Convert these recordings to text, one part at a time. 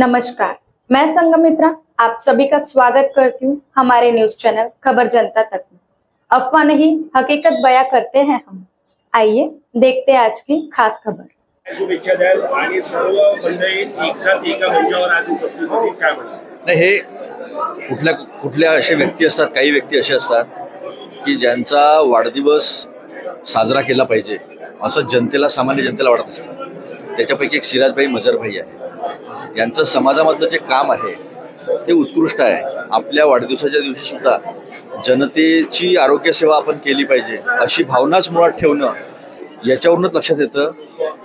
नमस्कार मैं संगमित्रा आप सभी का स्वागत करती हूँ हमारे न्यूज़ चैनल खबर जनता तक में। अफवाह नहीं हकीकत बयां करते हैं हम। आइए देखते हैं आज की खास खबर। एक एका काय म्हणतात नाही हे कुठल्या कुठल्या असे व्यक्ती असतात काही व्यक्ती असे असतात की ज्यांचा वाढदिवस साजरा केला पाहिजे असं जनतेला सामान्य जनतेला वाटत असतं. त्याच्यापैकी एक सिराजभाई मजरभाई आहे. यांचं समाजामधलं जे काम आहे ते उत्कृष्ट आहे. आपल्या वाढदिवसाच्या दिवशी सुद्धा जनतेची आरोग्यसेवा आपण केली पाहिजे अशी भावनाच मुळात ठेवणं याच्यावरूनच लक्षात येतं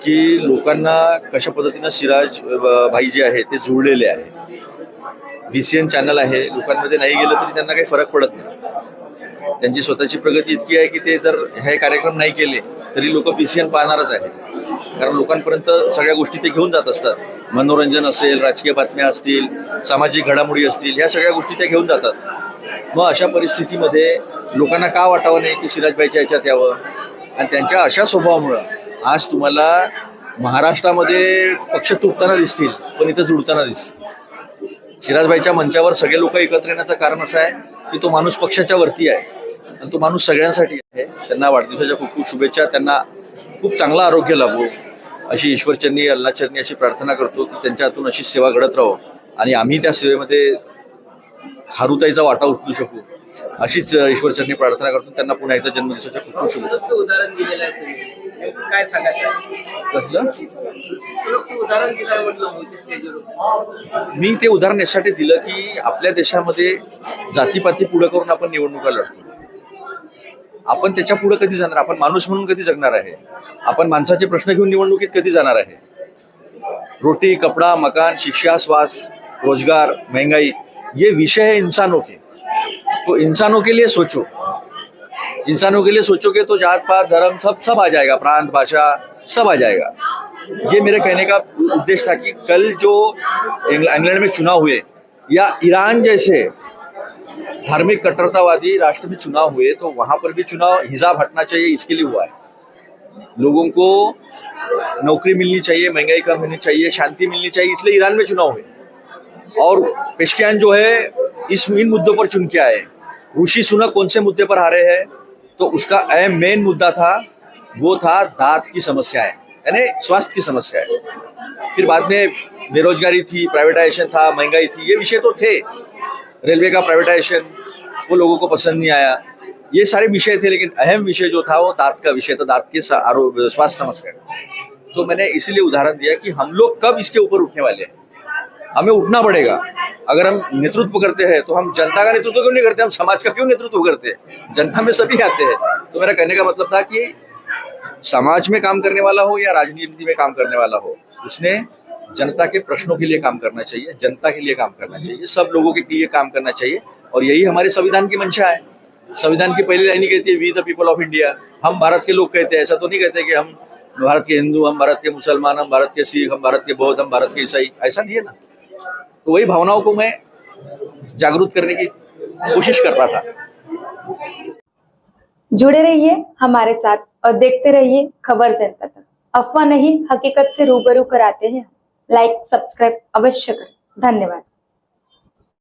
की लोकांना कशा पद्धतीनं सिराज भाई जे आहे ते जुळलेले आहे बी सी एन चॅनल आहे लोकांमध्ये नाही गेलं तरी त्यांना काही फरक पडत नाही. त्यांची स्वतःची प्रगती इतकी आहे की ते जर हे कार्यक्रम नाही केले तरी लोक बी सी एन पाहणारच आहे कारण लोकांपर्यंत सगळ्या गोष्टी ते घेऊन जात असतात. मनोरंजन असेल राजकीय बातम्या असतील सामाजिक घडामोडी असतील ह्या सगळ्या गोष्टी त्या घेऊन जातात. मग अशा परिस्थितीमध्ये लोकांना का वाटावं नाही की सिराजबाईच्या याच्यात यावं? आणि त्यांच्या अशा स्वभावामुळं आज तुम्हाला महाराष्ट्रामध्ये पक्ष तुटताना दिसतील पण इथं जुळताना दिसतील. सिराजबाईच्या मंचावर सगळे लोक एकत्र येण्याचं कारण असं आहे की तो माणूस पक्षाच्या वरती आहे. आणि तो माणूस सगळ्यांसाठी आहे. त्यांना वाढदिवसाच्या खूप खूप शुभेच्छा. त्यांना खूप चांगलं आरोग्य लाभो. अशी ईश्वरचरणी अल्लाचरणी अशी प्रार्थना करतो की त्यांच्या हातून अशी सेवा घडत राहो आणि आम्ही त्या सेवेमध्ये खारुताईचा वाटा उचलू शकू. अशीच ईश्वरचरणी प्रार्थना करतो. त्यांना पुन्हा एकदा जन्मदिवसाच्या खूप खूप शुभेच्छा. उदाहरण दिलेलं आहे काय सांगायचं उदाहरण मी ते उदाहरण यासाठी दिलं की आपल्या देशामध्ये जातीपाती पुढे करून आपण निवडणुका लढतो. आपण त्याच्या पुढे कधी जाणार? आपण माणूस म्हणून कधी जगणार आहे? आपण माणसाचे प्रश्न घेऊन निवडणुकीत कधी जाणार आहे? रोटी कपड़ा मकान शिक्षा स्वास्थ्य रोजगार महंगाई ये विषय है इंसानों के. तो इंसानों के लिए सोचो. इंसानों के लिए सोचोगे तो जात पात धर्म सब सब आ जाएगा. प्रांत भाषा सब आ जाएगा. ये मेरे कहने का उद्देश्य था कि कल जो इंग्लैंड में चुनाव हुए या ईरान जैसे धार्मिक कट्टरतावादी राष्ट्र में चुनाव हुए तो वहाँ पर भी चुनाव हिजाब हटना चाहिए, इसके लिए हुआ है। लोगों को नौकरी मिलनी चाहिए, महँगाई कम होनी चाहिए, शांति मिलनी चाहिए, इसलिए ईरान में चुनाव हुए। और पेशकियान जो है, इस इन मुद्दों पर चुन के आए। ऋषि सुनक कौन से मुद्दे पर हारे हैं? तो उसका अहम मेन मुद्दा था, वो था दांत की समस्याएँ, यानी स्वास्थ्य की समस्याएँ। फिर बाद में बेरोजगारी थी प्राइवेटाइजेशन था, महँगाई थी, ये विषय तो थे। रेलवे का प्राइवेटाइजेशन वो लोगों को पसंद नहीं आया। ये सारे विषय थे, लेकिन अहम विषय जो था, वो दांत का विषय था, दांत के स्वास्थ्य समस्या तो मैंने इसीलिए उदाहरण दिया कि हम लोग कब इसके ऊपर उठने वाले हैं। हमें उठना पड़ेगा। अगर हम नेतृत्व करते हैं तो हम जनता का नेतृत्व क्यों नहीं करते? हम समाज का क्यों नेतृत्व करते हैं? जनता में सभी आते हैं। तो मेरा कहने का मतलब था कि समाज में काम करने वाला हो या राजनीति में काम करने वाला हो, उसने जनता के प्रश्नों के लिए काम करना चाहिए, जनता के लिए काम करना चाहिए, सब लोगों के लिए काम करना चाहिए, और यही हमारे संविधान की मंशा है। संविधान की पहली लाइन ही कहती है we the people of India हम भारत के लोग कहते हैं, ऐसा तो नहीं कहते कि हम भारत के हिंदू, हम भारत के मुसलमान, हम भारत के सिख, हम भारत के बौद्ध, हम भारत के ईसाई, ऐसा नहीं है ना। तो वही भावनाओं को मैं जागरूक करने की कोशिश कर रहा था। जुड़े रहिए हमारे साथ और देखते रहिए खबर जनता तक। अफवाह नहीं, हकीकत से रूबरू कराते हैं लाइक सब्सक्राइब अवश्य करें। धन्यवाद।